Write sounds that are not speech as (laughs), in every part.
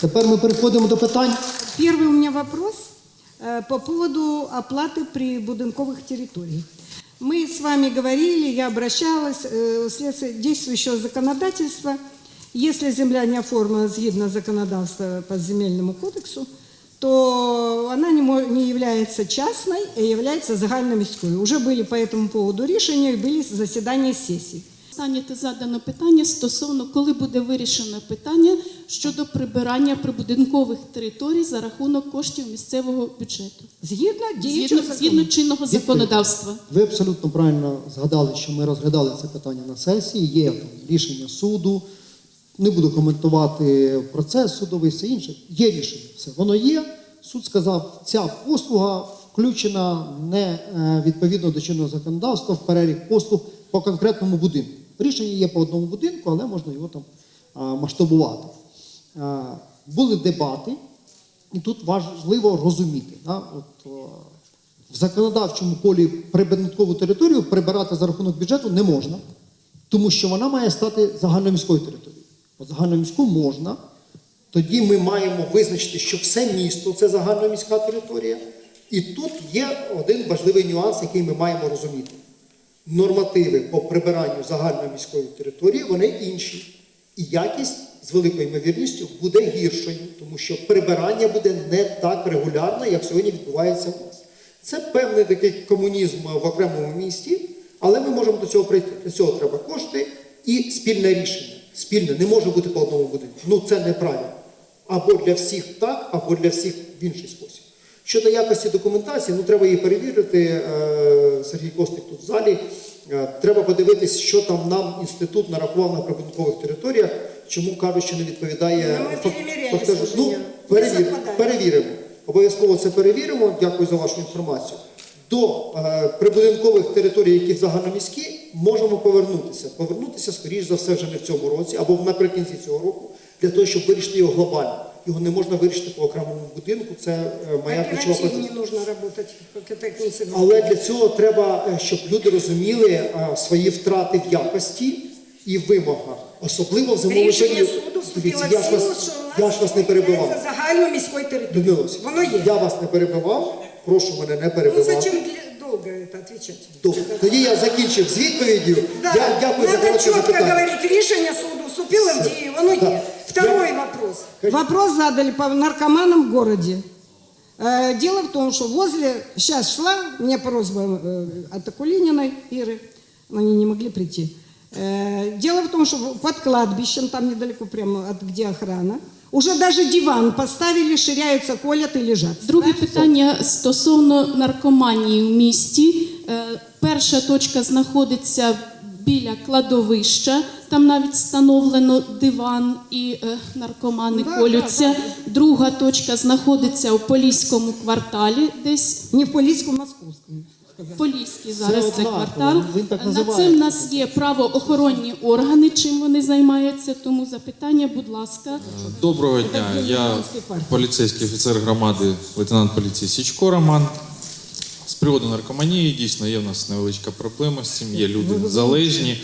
Тепер ми переходимо до питань. Первый у меня вопрос э, по поводу оплаты прибудинковых территорий. Мы с вами говорили, я обращалась э, вследствие действующего законодательства. Если земля не оформлена згідно законодавства по земельному кодексу, то она не, не является частной, а является загальноміською. Уже были по этому поводу решения, были заседания сессий. Останнє те задано питання стосовно, коли буде вирішено питання щодо прибирання прибудинкових територій за рахунок коштів місцевого бюджету. Згідно Згідно, діючого згідно закону. чинного Відповідь. законодавства. Ви абсолютно правильно згадали, що ми розглядали це питання на сесії. Є рішення суду. Не буду коментувати процес судовий, все інше. Є рішення. Все воно є. Суд сказав, ця послуга включена не е, відповідно до чинного законодавства в перелік послуг по конкретному будинку. Рішення є по одному будинку, але можна його там масштабувати. Були дебати, і тут важливо розуміти. Да? От, в законодавчому полі прибудинкову територію прибирати за рахунок бюджету не можна, тому що вона має стати загальноміською територією. От загальноміську можна. Тоді ми маємо визначити, що все місто це загальноміська територія. І тут є один важливий нюанс, який ми маємо розуміти. Нормативи по прибиранню загальної міської території вони інші. І якість з великою ймовірністю буде гіршою, тому що прибирання буде не так регулярно, як сьогодні відбувається в нас. Це певний такий комунізм в окремому місті, але ми можемо до цього прийти. Для цього треба кошти і спільне рішення. Спільне не може бути по одному будинку. Ну це неправильно. Або для всіх так, або для всіх в інший спосіб. Щодо якості документації, ну треба її перевірити. Е, Сергій Костик тут в залі. Е, Треба подивитись, що там нам інститут нарахував на прибудинкових територіях, чому кажуть, що не відповідає Ну, Ну, перевір, перевіримо. Обов'язково це перевіримо. Дякую за вашу інформацію. До е, прибудинкових територій, які загальноміські, можемо повернутися. Повернутися, скоріш за все, вже не в цьому році або наприкінці цього року, для того, щоб вирішити його глобально. Його не можна вирішити по окремому будинку. Це е, моя ключова позиція. Але для цього треба, е, щоб люди розуміли е, свої втрати в якості і вимогах, особливо в зимовий період. суду Дивіться, я ж вас, я ж вас не перебивав. являється загальноміською територією. Людмила Воно є. я вас не перебивав, прошу мене не Ну перебивати. зачем для- долго это отвечать? Добре. Тоді я закінчив з відповіддю. Да, Я дякую за надо коротке четко запитання. говорить, рішення суду вступило в дію, воно Да. є. Второй вопрос. Вопрос задали по наркоманам в городе. Э, Дело в том, что возле, сейчас шла, у меня просьба э, от Акулининой Иры, они не могли прийти. Э, Дело в том, что под кладбищем, там недалеко прямо от где охрана, уже даже диван поставили, ширяются, колят и лежат. Друге питання стосовно наркоманії в місті. Е, Перша точка знаходиться біля кладовища. Там навіть встановлено диван і е, наркомани Да, колються. Друга точка знаходиться у Поліському кварталі, десь Не в Полицком, Московском. Поліський зараз це квартал. На це в нас є правоохоронні органи, чим вони займаються. Тому запитання, будь ласка. Доброго дня. Я поліцейський офіцер громади, лейтенант поліції Січко Роман З приводу наркоманії дійсно є в нас невеличка проблема з цим. Є люди залежні.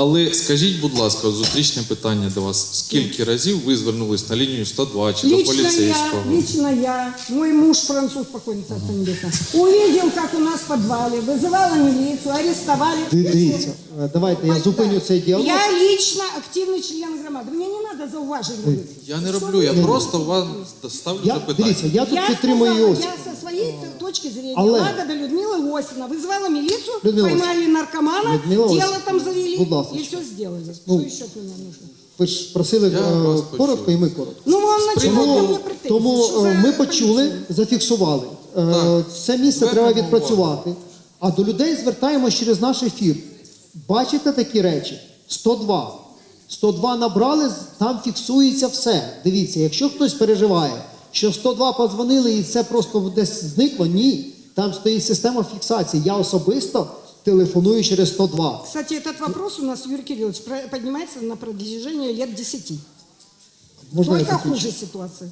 Але скажіть, будь ласка, от зустрічне питання до вас: скільки разів ви звернулись на лінію 102 чи до Лично я, поліцейського? лично я, мой муж француз, покойный царство небесное, увидел, как у нас в подвале, вызывала милицию, арестовали. Дивіться, е, давайте я зупиню цей діалог. Я лично активный член громады. Мне не надо зауважень говорить. Я не роблю, я просто вам ставлю Я, запитання. дивіться, я тут Я підтримую сказала, Йосиф. я со точки зрения, Але- Лагода Людмила Иосифовна вызвала милицию, Людмила поймали наркомана, Людмила дело там завели будь ласка. и все сделали. Ну, еще нужно? Ви ж просили Я е, вас почув. коротко, і ми коротко. Ну, он начинает ко Тому, мне претензии. тому е, за ми почули, полиция? зафіксували. Е, Так. Це місце Звернемо треба відпрацювати. А до людей звертаємось через наш ефір. Бачите такі речі? 102. 102 набрали, там фіксується все. Дивіться, якщо хтось переживає, що 102 подзвонили і це просто десь зникло, ні. Там стоїть система фіксації. Я особисто телефоную через 102. Кстати, этот вопрос у нас, Юрий Кириллович, поднимается на протяжении лет 10. Можна я Только закінчу? хуже ситуация.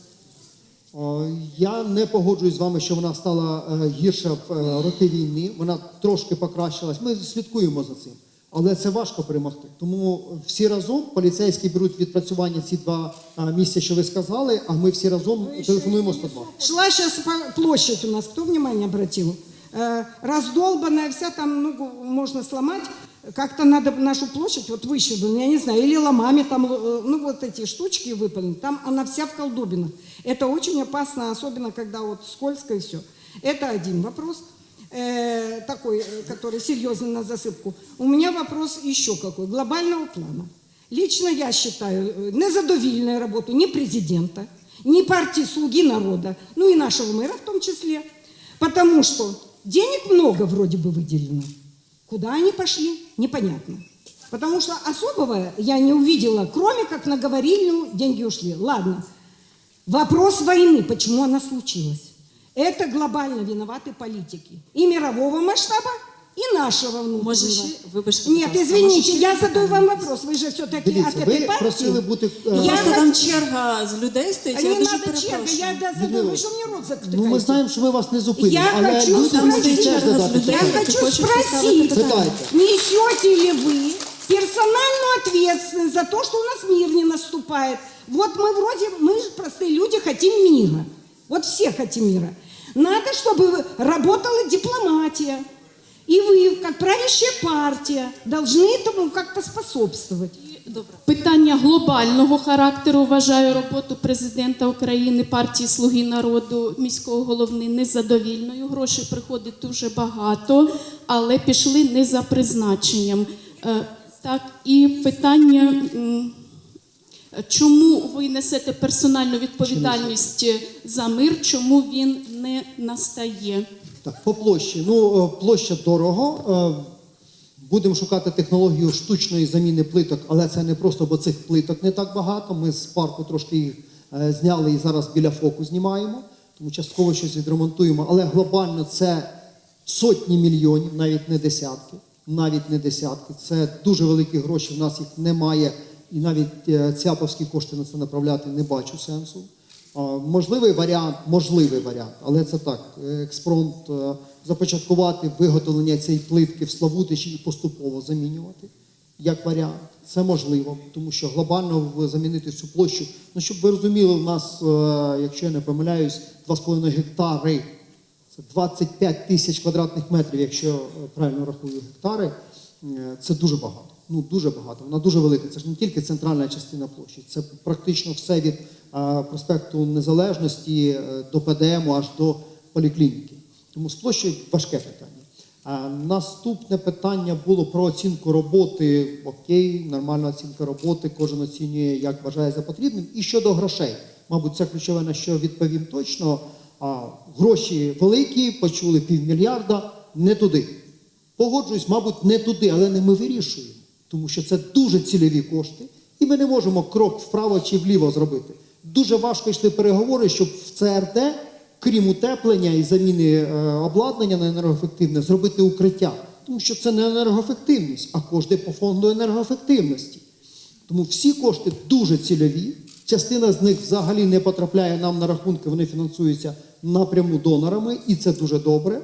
О, Я не погоджуюсь з вами, що вона стала е, гірша в е, роки війни. Вона трошки покращилась. Ми слідкуємо за цим. Але це важко перемогти. Тому всі разом поліцейські беруть відпрацювання ці два а, місця, що ви сказали, а ми всі разом телефонуємо 102. Шла сейчас площадь у нас, кто внимание обратил? Э, раздолбанная вся, там ну, можно сломать. Как-то надо нашу площадь, вот выщебленную, я не знаю, или ломами там, э, ну вот эти штучки выпалены, там она вся в колдобинах. Это очень опасно, особенно когда вот скользко и все. Это один вопрос э, такой, э, который серьезный на засыпку. У меня вопрос еще какой, глобального плана. Лично я считаю э, незадовільною роботу ні президента, ні партии «Слуги народа», ну и нашего мэра в том числе. Потому что денег много вроде бы выделено. Куда они пошли, непонятно. Потому что особого я не увидела, кроме как наговорили, ну, деньги ушли. Ладно. Вопрос войны, почему она случилась? Это глобально виноваты политики. И мирового масштаба, и нашего внутреннего. Може, ще, вибачте, Нет, будь ласка, извините, може, ще я питання? задаю вам вопрос. Вы же все-таки Дивіться, от ви этой партии. просили бути, е, Я Просто хот- там черга з людей стоїть, А я не дуже надо черга, перепрошую. я да, задаю, Людмила, вы что мне рот затыкаете? Ну ми знаємо, що ми вас не зупинимо, Я але хочу люди спросити, можуть теж черга з задати людей. Я питання. Ты хочу хочешь спросить, поставить питание? несете ли вы персональную ответственность за то, что у нас мир не наступает? Вот мы вроде, мы же простые люди, хотим мира. Вот все хотим мира. Надо, чтобы работала дипломатия. И вы, как правящая партия, должны этому как-то способствовать. Добре. Питання глобального характеру вважаю роботу президента України, партії Слуги народу, міського голови незадовільною. Грошей приходить дуже багато, але пішли не за призначенням. Е, Так, і питання. Чому ви несете персональну відповідальність за мир? Чому він не настає? Так, по площі. Ну, е, площа дорого. Е, Будемо шукати технологію штучної заміни плиток, але це не просто, бо цих плиток не так багато. Ми з парку трошки їх е, зняли і зараз біля фоку знімаємо, тому частково щось відремонтуємо. Але глобально це сотні мільйонів, навіть не десятки. Навіть не десятки. Це дуже великі гроші. В нас їх немає, і навіть е, цяповські кошти на це направляти не бачу сенсу. Можливий варіант, можливий варіант, але це так. е, Експромт е, започаткувати виготовлення цієї плитки в Славутичі і поступово замінювати. Як варіант, це можливо, тому що глобально замінити цю площу. Ну, щоб ви розуміли, у нас, якщо я не помиляюсь, 2,5 гектари. Це 25 тисяч квадратних метрів, якщо правильно рахую гектари. Це дуже багато. Ну дуже багато. Вона дуже велика. Це ж не тільки центральна частина площі, це практично все від е, проспекту Незалежності е, до ПДМу аж до поліклініки. Тому з площею важке питання. А наступне питання було про оцінку роботи. Окей, нормальна оцінка роботи, кожен оцінює, як вважає за потрібним. І щодо грошей, мабуть, це ключове, на що відповім точно. А, гроші великі, почули півмільярда, не туди. Погоджуюсь, мабуть, не туди, але не ми вирішуємо, тому що це дуже цільові кошти, і ми не можемо крок вправо чи вліво зробити. Дуже важко йшли переговори, щоб в ЦРД, крім утеплення і заміни е, обладнання на енергоефективне, зробити укриття. Тому що це не енергоефективність, а кошти по фонду енергоефективності. Тому всі кошти дуже цільові. Частина з них взагалі не потрапляє нам на рахунки, вони фінансуються напряму донорами, і це дуже добре,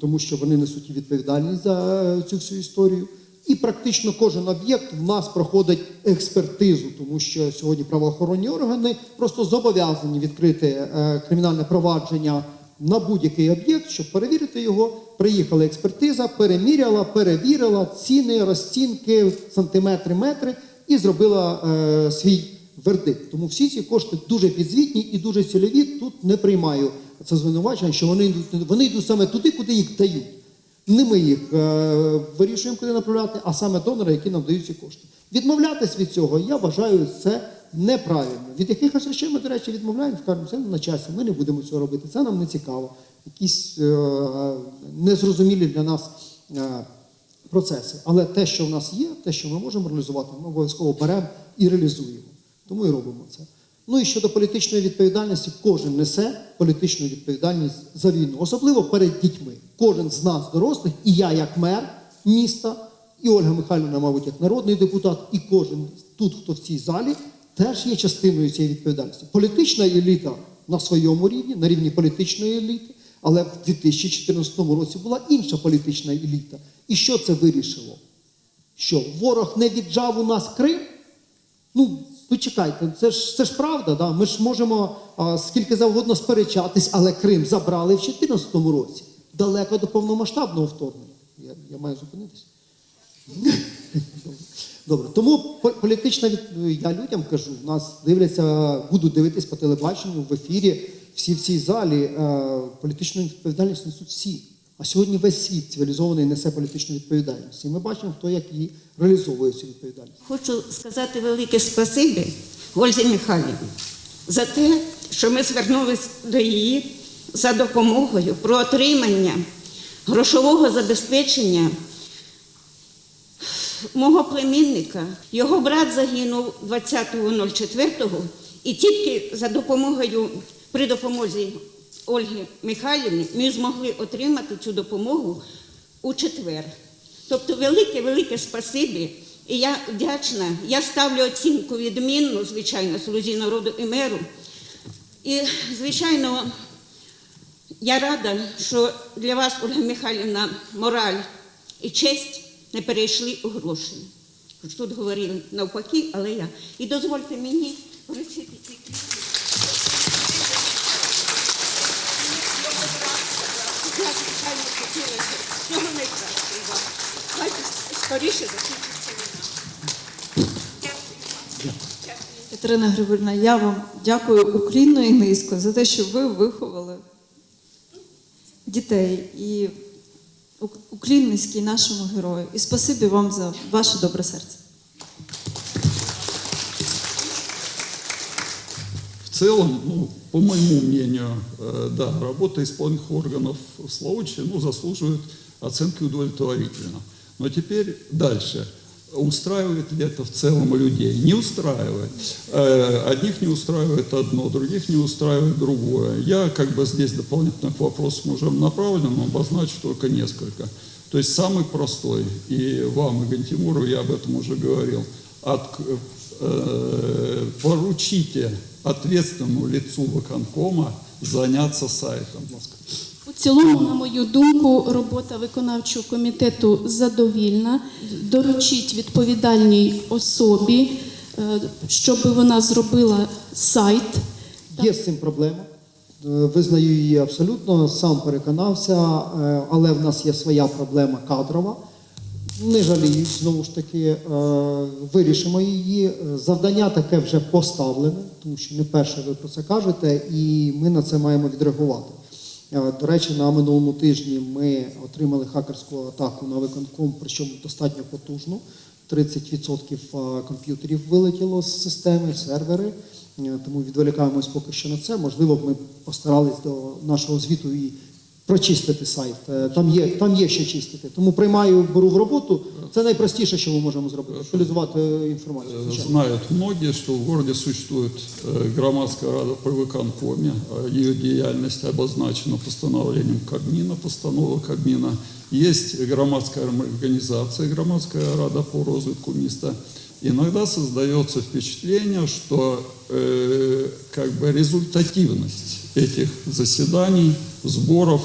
тому що вони несуть відповідальність за е, цю всю історію. І практично кожен об'єкт в нас проходить експертизу, тому що сьогодні правоохоронні органи просто зобов'язані відкрити е, кримінальне провадження на будь-який об'єкт, щоб перевірити його. Приїхала експертиза, переміряла, перевірила ціни, розцінки, сантиметри, метри і зробила е, свій вердикт. Тому всі ці кошти дуже підзвітні і дуже цільові. Тут не приймаю це звинувачення, що вони йдуть, вони йдуть саме туди, куди їх дають. Не ми їх е, вирішуємо, куди направляти, а саме донори, які нам дають ці кошти. Відмовлятись від цього, я вважаю, це неправильно. Від якихось речей ми, до речі, відмовляємо, кажемо, це на часі, ми не будемо цього робити, це нам не цікаво. Якісь е, незрозумілі для нас е, процеси. Але те, що в нас є, те, що ми можемо реалізувати, ми обов'язково беремо і реалізуємо. Тому і робимо це. Ну і щодо політичної відповідальності, кожен несе політичну відповідальність за війну, особливо перед дітьми. Кожен з нас, дорослих, і я, як мер міста, і Ольга Михайлівна, мабуть, як народний депутат, і кожен тут, хто в цій залі, теж є частиною цієї відповідальності. Політична еліта на своєму рівні, на рівні політичної еліти, але в 2014 році була інша політична еліта. І що це вирішило? Що ворог не віджав у нас Крим? Ну, ви чекайте, це ж це ж правда, да? ми ж можемо а, скільки завгодно сперечатись, але Крим забрали в 2014 році, далеко до повномасштабного вторгнення. Я, я маю зупинитися. (laughs) Добре, тому політична від... я людям кажу, нас дивляться, будуть дивитись по телебаченню в ефірі, всі в цій залі. Е, політичну відповідальність несуть всі. А сьогодні весь світ цивілізований несе політичну відповідальність. І ми бачимо, хто як її реалізовує цю відповідальність. Хочу сказати велике спасибі Ользі Михайлівні за те, що ми звернулися до її за допомогою про отримання грошового забезпечення мого племінника. Його брат загинув 20.04 і тільки за допомогою, при допомозі Ольги Михайлівни ми змогли отримати цю допомогу у четвер. Тобто велике, велике спасибі. І я вдячна. Я ставлю оцінку відмінну, звичайно, слузі народу і меру. І, звичайно, я рада, що для вас, Ольга Михайлівна, мораль і честь не перейшли у гроші. Тут говорили навпаки, але я. І дозвольте мені вручити ці квіти. Я, звичайно, хотілося всього найкращого. Хай скоріше закінчиться війна. Катерина Григорівна, я вам дякую уклінно і низько за те, що ви виховали дітей і ук- уклін нашому герою. І спасибі вам за ваше добре серце. Целом, ну, по моему мнению, э, да, работа исполнительных органов в случае ну, заслуживает оценки удовлетворительно. Но теперь дальше. Устраивает ли это в целом людей? Не устраивает. Э, Одних не устраивает одно, других не устраивает другое. Я как бы здесь дополнительных вопросов уже направлен, обозначу только несколько. То есть самый простой, и вам, и Гантимуру, я об этом уже говорил, от, э, поручите ответственному лицу виконкома заняться сайтом. У цілому, на мою думку, робота виконавчого комітету задовільна. Доручіть відповідальній особі, е, щоб вона зробила сайт. Є з цим проблема. Е, Визнаю її абсолютно, сам переконався, е, але в нас є своя проблема кадрова. Не жаліюсь, знову ж таки, е, вирішимо її. Е, Завдання таке вже поставлене, тому що не перше ви про це кажете, і ми на це маємо відреагувати. Е, До речі, на минулому тижні ми отримали хакерську атаку на виконком, причому достатньо потужну. 30% комп'ютерів вилетіло з системи, сервери. Тому відволікаємось поки що на це. Можливо, ми постарались до нашого звіту і прочистити сайт. Е, Там є, там є що чистити. Тому приймаю, беру в роботу. Це найпростіше, що ми можемо зробити. Актуалізувати інформацію. Э, звичайно. Знают многие, что в городе существует э, громадская рада при виконкоме. Э, Ее деятельность обозначена постановлением Кабмина, постанова Кабмина. Есть громадская организация, громадская рада по розвитку места. Иногда создается впечатление, что э, как бы результативность этих заседаний, сборов,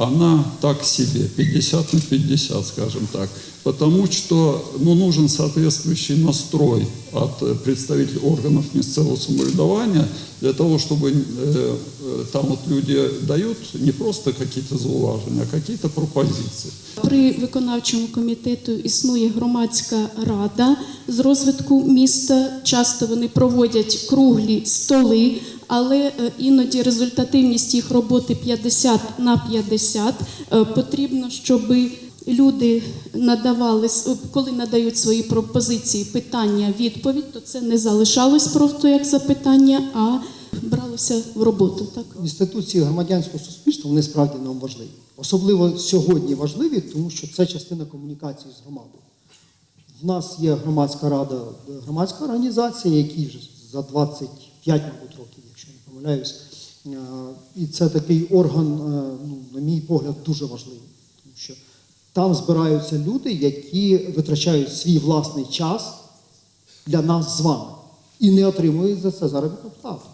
она так себе, 50 на 50, скажем так. Потому что ну, нужен соответствующий настрой от э, представителей органов местного самоврядования для того, чтобы э, э, там вот люди дают не просто какие-то зауважения, а какие-то пропозиции. При виконавчому комітету існує громадська рада з розвитку міста. Часто вони проводять круглі столи, але е, іноді результативність їх роботи 50 на 50. Е, Потрібно, щоб люди надавали, коли надають свої пропозиції, питання, відповідь, то це не залишалось просто як запитання, а бралося в роботу. Так? Інституції громадянського суспільства вони справді нам важливі. Особливо сьогодні важливі, тому що це частина комунікації з громадою. В нас є громадська рада, громадська організація, якій вже за 25, мабуть, років, помиляюсь. Е, І це такий орган, е, ну, на мій погляд, дуже важливий. Тому що там збираються люди, які витрачають свій власний час для нас з вами і не отримують за це заробітну плату.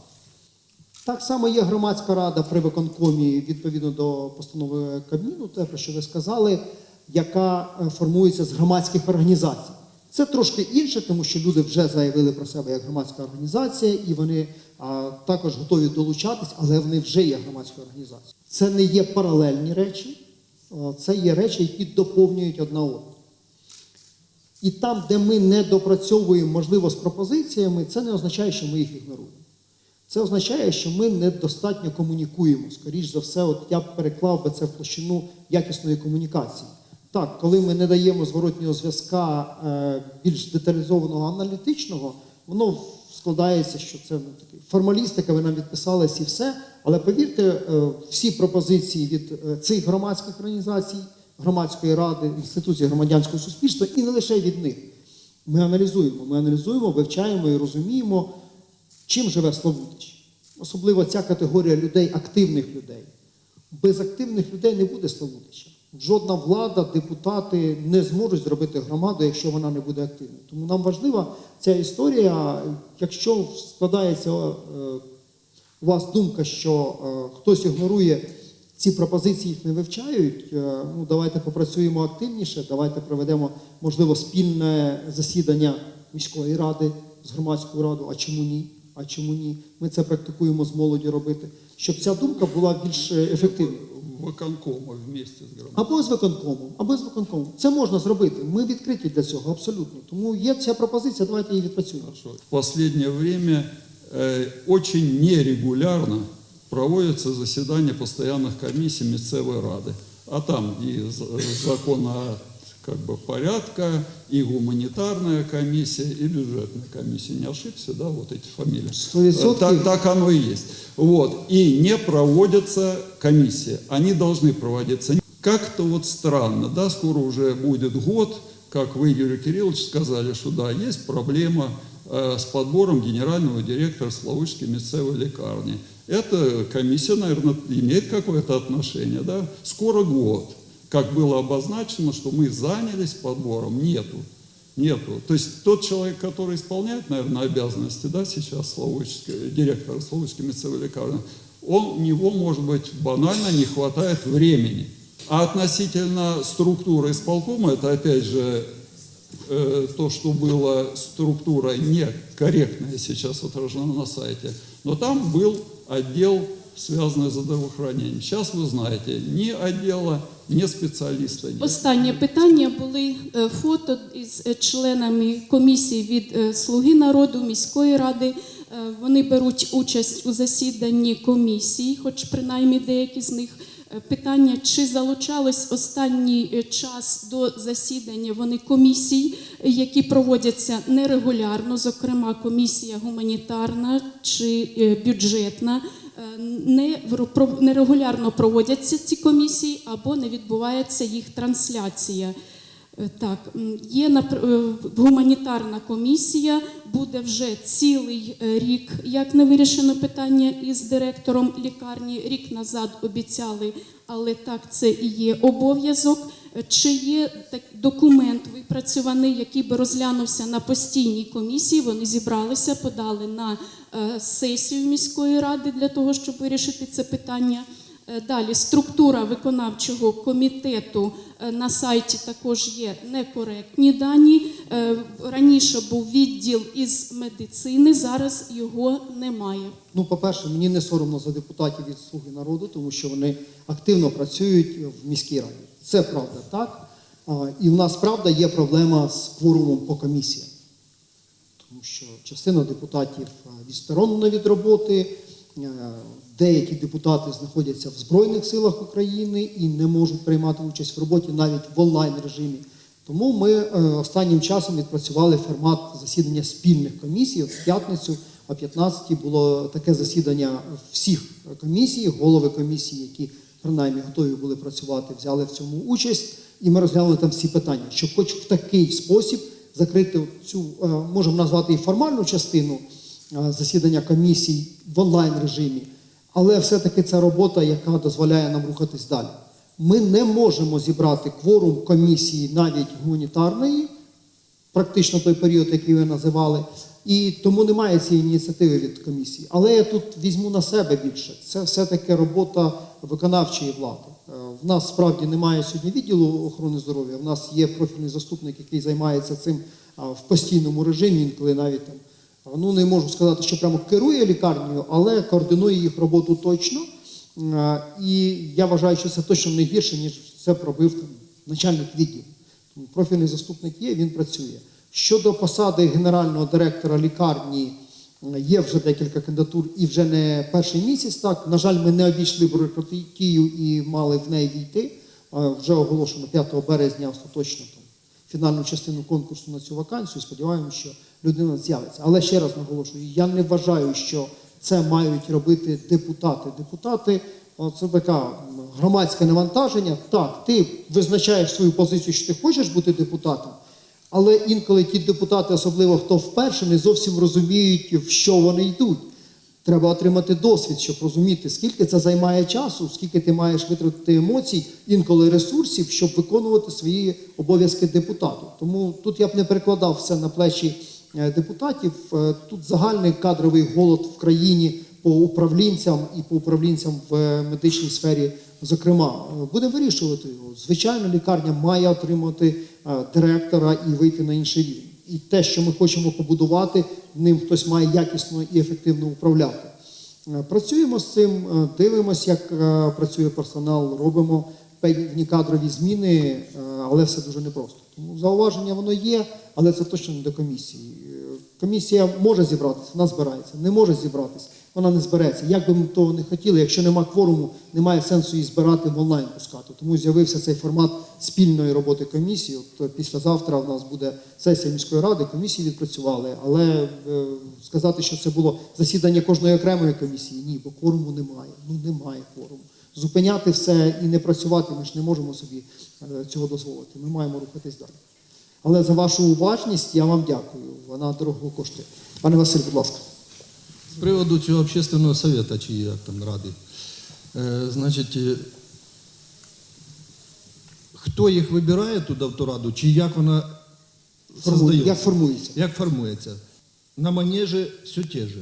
Так само є громадська рада при виконкомі відповідно до постанови Кабміну, те, про що ви сказали, яка е, формується з громадських організацій. Це трошки інше, тому що люди вже заявили про себе як громадська організація, і вони а, також готові долучатись, але вони вже є громадською організацією. Це не є паралельні речі, це є речі, які доповнюють одна одну. І там, де ми не допрацьовуємо, можливо, з пропозиціями, це не означає, що ми їх ігноруємо. Це означає, що ми недостатньо комунікуємо. Скоріше за все, от я переклав би це в площину якісної комунікації. Так, коли ми не даємо зворотнього зв'язка е, більш деталізованого аналітичного, воно складається, що це ну, такий формалістика, ви нам відписались і все. Але повірте, е, всі пропозиції від е, цих громадських організацій, громадської ради, інституції громадянського суспільства і не лише від них. Ми аналізуємо, ми аналізуємо, вивчаємо і розуміємо, чим живе Славутич. Особливо ця категорія людей, активних людей. Без активних людей не буде Славутича. Жодна влада, депутати не зможуть зробити громаду, якщо вона не буде активною. Тому нам важлива ця історія. Якщо складається е, у вас думка, що е, хтось ігнорує ці пропозиції, їх не вивчають, е, ну давайте попрацюємо активніше, давайте проведемо, можливо, спільне засідання міської ради з громадською радою. А чому ні? А чому ні? Ми це практикуємо з молоді робити, щоб ця думка була більш ефективною Выконкома вместе с громадой. Або з виконкомом, або з виконкомом. Це можна зробити. Ми відкриті для цього, абсолютно. Тому є ця пропозиція, давайте її відпрацюємо. Хорошо. В последнее время э, очень нерегулярно проводятся заседания постоянных комиссий Местевой Рады. А там и з- закона как бы, порядка, и гуманитарная комиссия, и бюджетная комиссия. Не ошибся, да, вот эти фамилии? Так, так оно и есть. Вот. И не проводятся комиссии. Они должны проводиться. Как-то вот странно, да, скоро уже будет год, как вы, Юрий Кириллович, сказали, что да, есть проблема э, с подбором генерального директора Славутской местной лекарни. Эта комиссия, наверное, имеет какое-то отношение, да? Скоро год, как было обозначено, что мы занялись подбором, нету. Нету. То есть тот человек, который исполняет, наверное, обязанности, да, сейчас директора Славутской местной лекарни, он, у него, может быть, банально не хватает времени. А относительно структуры исполкома, это опять же э, то, что было структура некорректная сейчас отражена на сайте. Но там был отдел, связанный с здравоохранением. Сейчас вы знаете, ни отдела, ни специалиста нет. Останнє питання були е, фото із е, членами комісії від е, Слуги народу міської ради. Вони беруть участь у засіданні комісії, хоч принаймні деякі з них. Питання, чи залучались останній час до засідання вони комісій, які проводяться нерегулярно, зокрема комісія гуманітарна чи бюджетна. Е, нерегулярно проводяться ці комісії або не відбувається їх трансляція. Е, Так, є е, гуманітарна комісія, буде вже цілий рік, як не вирішено питання із директором лікарні. Рік назад обіцяли, але так це і є обов'язок. Е, Чи є документ випрацьований, який би розглянувся на постійній комісії? Вони зібралися, подали на е, сесію міської ради для того, щоб вирішити це питання. Е, Далі структура виконавчого комітету на сайті також є некоректні дані. Раніше був відділ із медицини, зараз його немає. Ну, по-перше, мені не соромно за депутатів від Слуги народу, тому що вони активно працюють в міській раді. Це правда, так. І в нас правда є проблема з кворумом по комісіям. Тому що частина депутатів відсторонена від роботи, деякі депутати знаходяться в Збройних силах України і не можуть приймати участь в роботі навіть в онлайн режимі. Тому ми е, останнім часом відпрацювали формат засідання спільних комісій. От в п'ятницю о 15 було таке засідання всіх комісій, голови комісії, які принаймні готові були працювати, взяли в цьому участь, і ми розглянули там всі питання, щоб хоч в такий спосіб закрити цю, е, можемо назвати і формальну частину е, засідання комісій в онлайн режимі, але все-таки це робота, яка дозволяє нам рухатись далі. Ми не можемо зібрати кворум комісії навіть гуманітарної, практично той період, який ви називали. І тому немає цієї ініціативи від комісії. Але я тут візьму на себе більше. Це все-таки робота виконавчої влади. Е, В нас справді немає сьогодні відділу охорони здоров'я. В нас є профільний заступник, який займається цим в постійному режимі, інколи навіть там. Ну, не можу сказати, що прямо керує лікарнею, але координує їх роботу точно. Е, І я вважаю, що це точно не гірше, ніж це пробив там, начальник відділу. Тому профільний заступник є, він працює. Щодо посади генерального директора лікарні, е, є вже декілька кандидатур і вже не перший місяць. Так, на жаль, ми не обійшли бюрократію і мали в неї війти. Е, Вже оголошено 5 березня остаточно там, фінальну частину конкурсу на цю вакансію. Сподіваємося, що людина з'явиться. Але ще раз наголошую, я не вважаю, що це мають робити депутати. Депутати це така громадське навантаження. Так, ти визначаєш свою позицію, що ти хочеш бути депутатом, але інколи ті депутати, особливо хто вперше, не зовсім розуміють, в що вони йдуть. Треба отримати досвід, щоб розуміти, скільки це займає часу, скільки ти маєш витратити емоцій, інколи ресурсів, щоб виконувати свої обов'язки депутату. Тому тут я б не перекладав все на плечі е, депутатів. Е, Тут загальний кадровий голод в країні по управлінцям і по управлінцям в е, медичній сфері. Зокрема, Е, будемо вирішувати його. Звичайно, лікарня має отримати е, директора і вийти на інший рівень. І те, що ми хочемо побудувати, ним хтось має якісно і ефективно управляти. Е, Працюємо з цим, дивимося, як працює персонал, робимо певні кадрові зміни, але все дуже непросто. Тому зауваження воно є, але це точно не до комісії. Комісія може зібратися, вона збирається, не може зібратися, вона не збереться. Як би ми того не хотіли, якщо нема кворуму, немає сенсу її збирати в онлайн пускати. Тому з'явився цей формат спільної роботи комісії. От е, післязавтра в нас буде сесія міської ради, комісії відпрацювали. Але е, сказати, що це було засідання кожної окремої комісії, ні, бо кворуму немає. Ну немає кворуму. Зупиняти все і не працювати ми ж не можемо собі е, цього дозволити. Ми маємо рухатись далі. Але за вашу уважність я вам дякую. Вона дорого коштує. Пане Василь, будь ласка. З приводу цього общественного совета, чи як там ради. Е, значить, е, хто їх вибирає туди в ту раду, чи як вона Формує, создається? як формується? Як формується? На манеже все те же.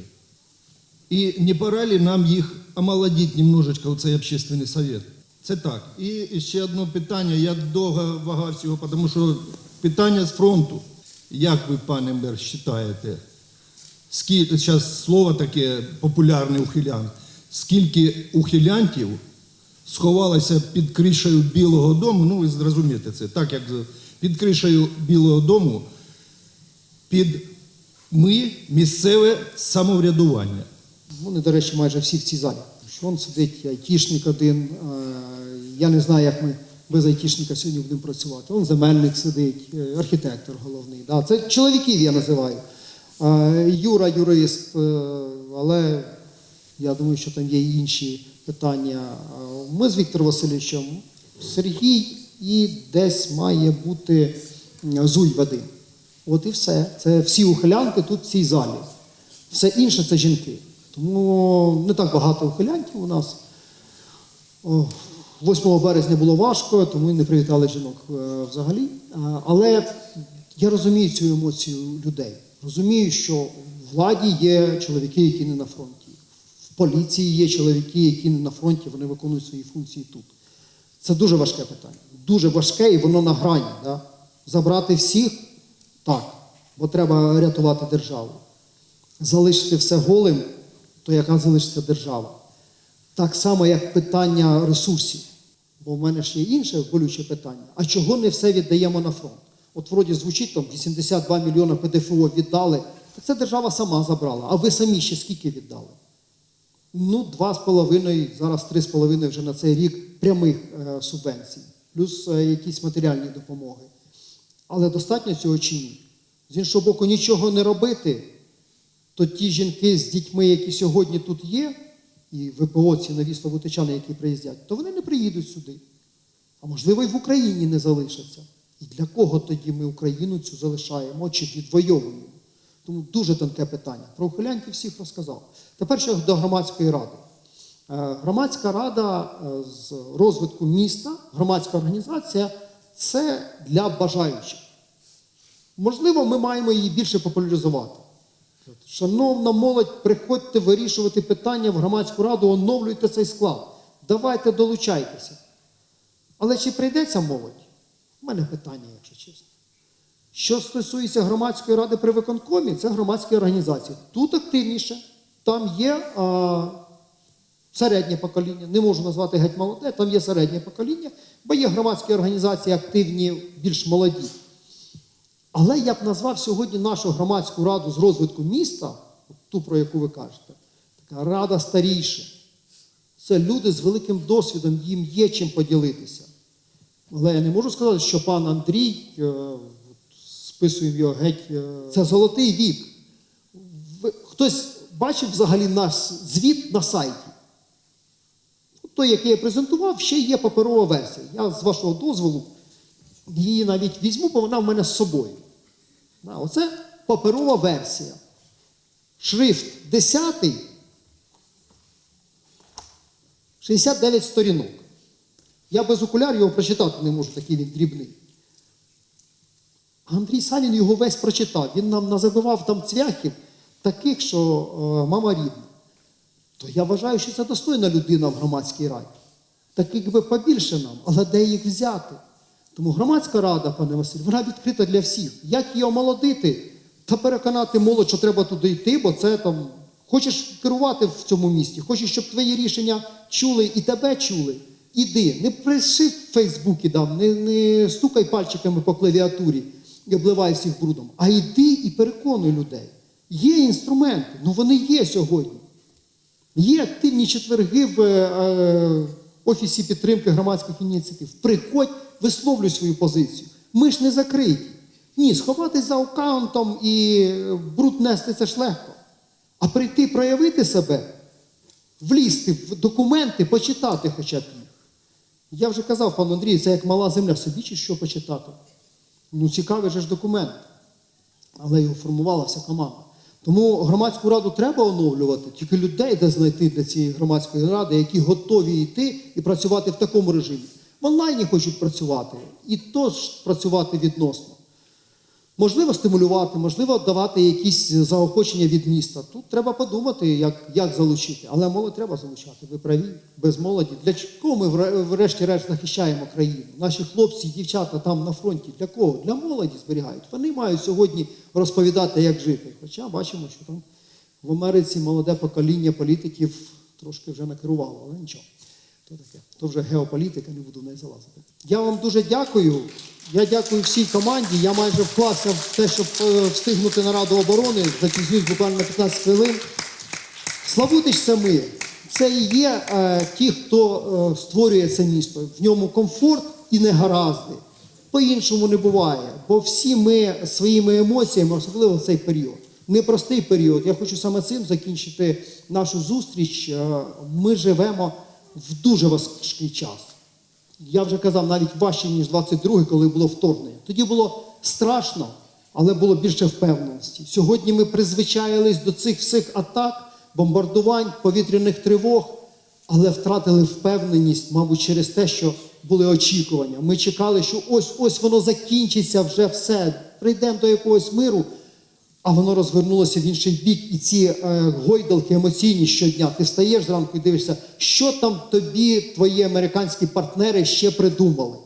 І не пора ли нам їх омолодити немножечко, у цей общественний совет? Це так. І ще одне питання. Я довго вагався його, тому що питання з фронту. Як ви, пане Мер, вважаєте, скільки зараз слово таке популярне ухилян, скільки ухилянтів сховалося під кришею Білого дому, ну ви зрозумієте це, так як під кришею Білого дому під ми місцеве самоврядування. Вони, до речі, майже всі в цій залі. Він сидить, айтішник один. е, Я не знаю, як ми без айтішника сьогодні будемо працювати. Он земельник сидить, е, архітектор головний. Да. Це чоловіків я називаю. Е, Юра юрист, е, але я думаю, що там є і інші питання. Е, Ми з Віктором Васильовичем, Сергій і десь має бути Зуй Вадим. От і все. Це всі ухилянки тут в цій залі. Все інше це жінки. Тому не так багато ухилянтів у нас. 8 березня було важко, тому не привітали жінок взагалі. Але я розумію цю емоцію людей. Розумію, що в владі є чоловіки, які не на фронті. В поліції є чоловіки, які не на фронті, вони виконують свої функції тут. Це дуже важке питання. Дуже важке, і воно на грані. Да? Забрати всіх так, бо треба рятувати державу. Залишити все голим, то яка залишиться держава? Так само, як питання ресурсів. Бо в мене ж є інше болюче питання. А чого не все віддаємо на фронт? От вроді звучить там 82 мільйони ПДФО віддали. Так це держава сама забрала. А ви самі ще скільки віддали? Ну, два з половиною, зараз три з половиною вже на цей рік прямих е, субвенцій, плюс е, якісь матеріальні допомоги. Але достатньо цього чи ні? З іншого боку, нічого не робити, то ті жінки з дітьми, які сьогодні тут є, і ВПО, ці нові славутичани, які приїздять, то вони не приїдуть сюди. А можливо, і в Україні не залишаться. І для кого тоді ми Україну цю залишаємо чи відвоюємо? Тому дуже тонке питання. Про ухилянтів всіх розказав. Тепер ще до громадської ради. Е, Громадська рада е, з розвитку міста, громадська організація це для бажаючих. Можливо, ми маємо її більше популяризувати. Шановна молодь, приходьте вирішувати питання в громадську раду, оновлюйте цей склад. Давайте долучайтеся. Але чи прийдеться молодь? У мене питання, якщо чесно. Що стосується громадської ради при виконкомі, це громадські організації. Тут активніше, там є а, середнє покоління, не можу назвати геть молоде, там є середнє покоління, бо є громадські організації активні, більш молоді. Але я б назвав сьогодні нашу громадську раду з розвитку міста, ту, про яку ви кажете, така рада старіша. Це люди з великим досвідом, їм є чим поділитися. Але я не можу сказати, що пан Андрій, е, от його геть, е, це золотий вік. Хтось бачив взагалі наш звіт на сайті? Той, який я презентував, ще є паперова версія. Я з вашого дозволу її навіть візьму, бо вона в мене з собою. Оце паперова версія. Шрифт 10, 69 сторінок. Я без окулярів його прочитати не можу, такий він дрібний. А Андрій Савін його весь прочитав. Він нам назабивав там цвяхів, таких, що е, мама рідна. То я вважаю, що це достойна людина в громадській раді. Таких би побільше нам, але де їх взяти? Тому громадська рада, пане Василь, вона відкрита для всіх. Як її омолодити та переконати молодь, що треба туди йти, бо це там. Хочеш керувати в цьому місті, хочеш, щоб твої рішення чули і тебе чули. Іди, не приши в Фейсбуці, там, не, не стукай пальчиками по клавіатурі і обливай всіх брудом, а йди і переконуй людей. Є інструменти, ну вони є сьогодні. Є активні четверги в е, Офісі підтримки громадських ініціатив. Приходь, висловлюй свою позицію. Ми ж не закриті. Ні, сховатись за аккаунтом і е, бруд нести це ж легко. А прийти проявити себе, влізти в документи, почитати хоча б. Я вже казав, пан Андрію, це як мала земля, собі чи що почитати. Ну, цікавий же ж документ. Але його формувала вся команда. Тому громадську раду треба оновлювати, тільки людей де знайти для цієї громадської ради, які готові йти і працювати в такому режимі. В онлайні хочуть працювати, і то ж працювати відносно. Можливо, стимулювати, можливо, давати якісь заохочення від міста. Тут треба подумати, як, як залучити. Але молодь треба залучати. Ви праві, без молоді. Для чого ми врешті-решт захищаємо країну? Наші хлопці, дівчата там на фронті. Для кого? Для молоді зберігають. Вони мають сьогодні розповідати, як жити. Хоча бачимо, що там в Америці молоде покоління політиків трошки вже накерувало, але нічого. То таке. То вже геополітика, не буду в неї залазити. Я вам дуже дякую. Я дякую всій команді. Я майже вклався в те, щоб е, встигнути на Раду оборони. Запізнюсь буквально 15 хвилин. Славутич це ми. Це і є е, ті, хто е, створює це місто. В ньому комфорт і негаразди. По-іншому не буває. Бо всі ми своїми емоціями, особливо в цей період, непростий період. Я хочу саме цим закінчити нашу зустріч. Е, Ми живемо в дуже важкий час. Я вже казав, навіть важче, ніж 22-й, коли було вторгнення. Тоді було страшно, але було більше впевненості. Сьогодні ми призвичаїлись до цих всіх атак, бомбардувань, повітряних тривог, але втратили впевненість, мабуть, через те, що були очікування. Ми чекали, що ось ось воно закінчиться вже все. Прийдемо до якогось миру, а воно розвернулося в інший бік, і ці е, гойдалки емоційні щодня. Ти встаєш зранку і дивишся, що там тобі твої американські партнери ще придумали.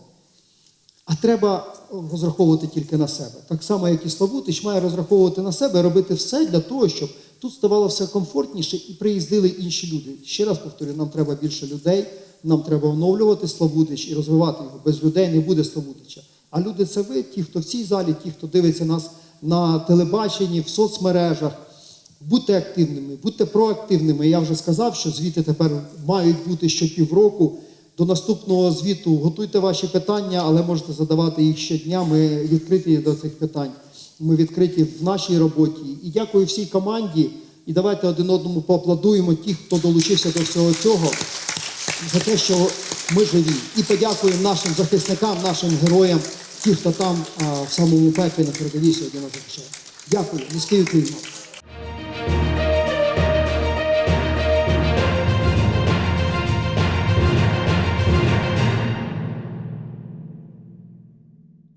А треба розраховувати тільки на себе. Так само, як і Славутич має розраховувати на себе, робити все для того, щоб тут ставало все комфортніше і приїздили інші люди. Ще раз повторюю, нам треба більше людей, нам треба оновлювати Славутич і розвивати його. Без людей не буде Славутича. А люди це ви, ті, хто в цій залі, ті, хто дивиться нас на телебаченні, в соцмережах. Будьте активними, будьте проактивними. Я вже сказав, що звіти тепер мають бути щопівроку. До наступного звіту готуйте ваші питання, але можете задавати їх щодня. Ми відкриті до цих питань. Ми відкриті в нашій роботі. І дякую всій команді. І давайте один одному поаплодуємо ті, хто долучився до всього цього, за те, що ми живі. І подякуємо нашим захисникам, нашим героям, ті, хто там а, в самому пеклі на передовій сьогодні нас захищає. Дякую, низький Україна.